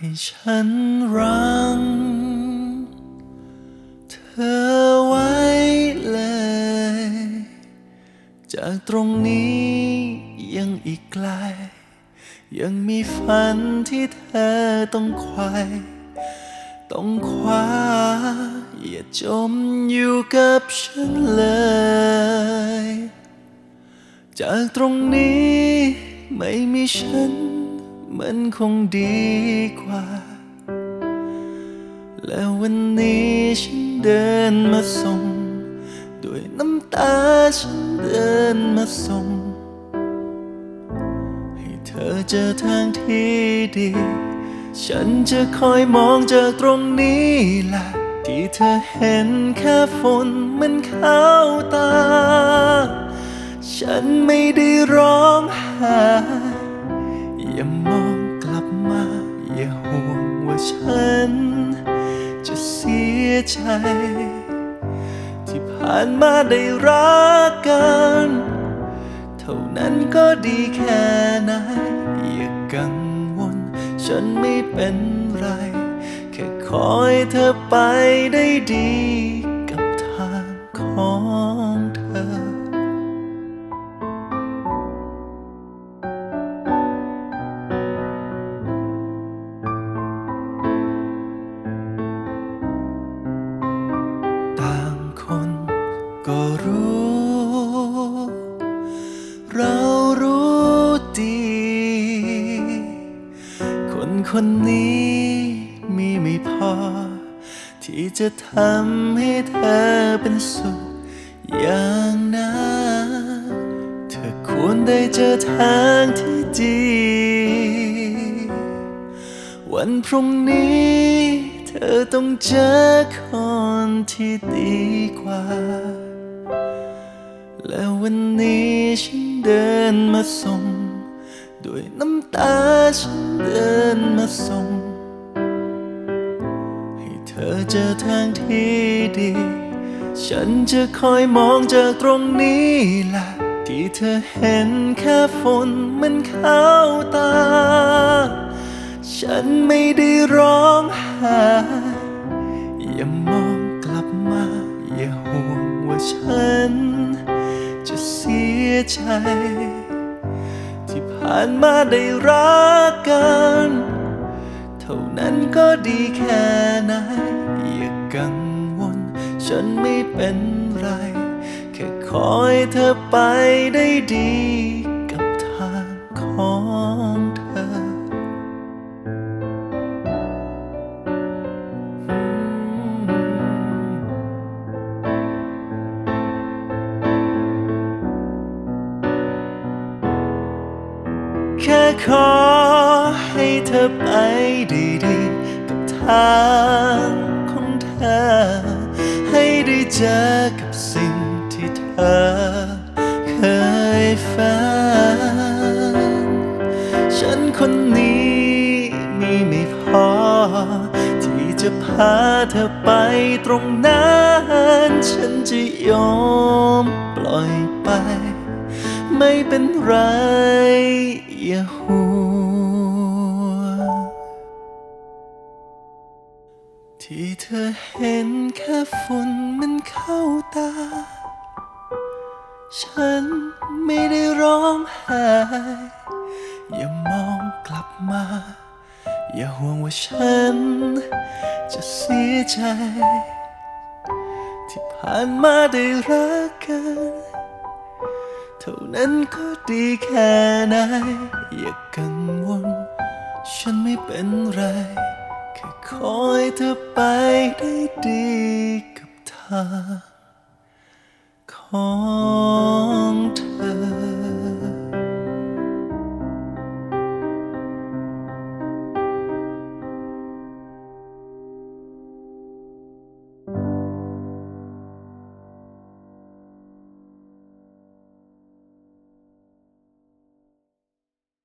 ให้ฉันรัง เธอไว้เลย จากตรงนี้ยังอีกไกล ยังมีฝันที่เธอต้องควายต้องคว้าอย่าจมอยู่กับฉันเลย จากตรงนี้ไม่มีฉัน มันคงดีกว่า แล้ววันนี้ฉันเดินมาส่ง ด้วยน้ำตาฉันเดินมาส่ง ให้เธอเจอทางที่ดี ฉันจะคอยมองจากตรงนี้แหละที่เธอเห็นแค่ฝนมันเข้าตา ฉันไม่ได้ร้องไห้อย่าม ใจ ที่ผ่านมาได้รักกัน เท่านั้นก็ดีแค่ไหน อย่ากังวล ฉันไม่เป็นไร แค่คอยเธอไปได้ดีกับทางของเธอ คนนี้มีไม่พอ ที่จะทำให้เธอเป็นสุขอย่างนั้นเธอควรได้เจอทางที่ดี วันพรุ่งนี้ เธอต้องเจอคนที่ดีกว่า แล้ววันนี้ฉันเดินมาส่ง ด้วยน้ำตาฉันเดินมาส่ง ให้เธอเจอทางที่ดี ฉันจะคอยมองจากตรงนี้แหละที่เธอเห็นแค่ฝนมันเข้าตา ฉันไม่ได้ร้องไห้อย่ามองกลับมา อย่าห่วงว่าฉัน จะเสียใจ ผ่านมาได้รักกัน เท่านั้นก็ดีแค่ไหนอย่ากังวล ฉันไม่เป็นไร แค่คอยเธอไปได้ดี ขอให้เธอไปดีๆกับทางของเธอ ให้ได้เจอกับสิ่งที่เธอเคยฝัน ฉันคนนี้มีไม่พอ ที่จะพาเธอไปตรงนั้น ฉันจะยอมปล่อยไป ไม่เป็นไร อย่าห่วงที่เธอเห็นแค่ฝุ่นมันเข้าตา ฉันไม่ได้ร้องไห้อย่ามองกลับมา อย่าห่วงว่าฉัน จะเสียใจ ที่ผ่านมาได้รักกัน ท่านั้นก็ดีแค่ไหน อย่ากังวล ฉันไม่เป็นไร แค่คอยเธอไปได้ดีกับทางของเธอ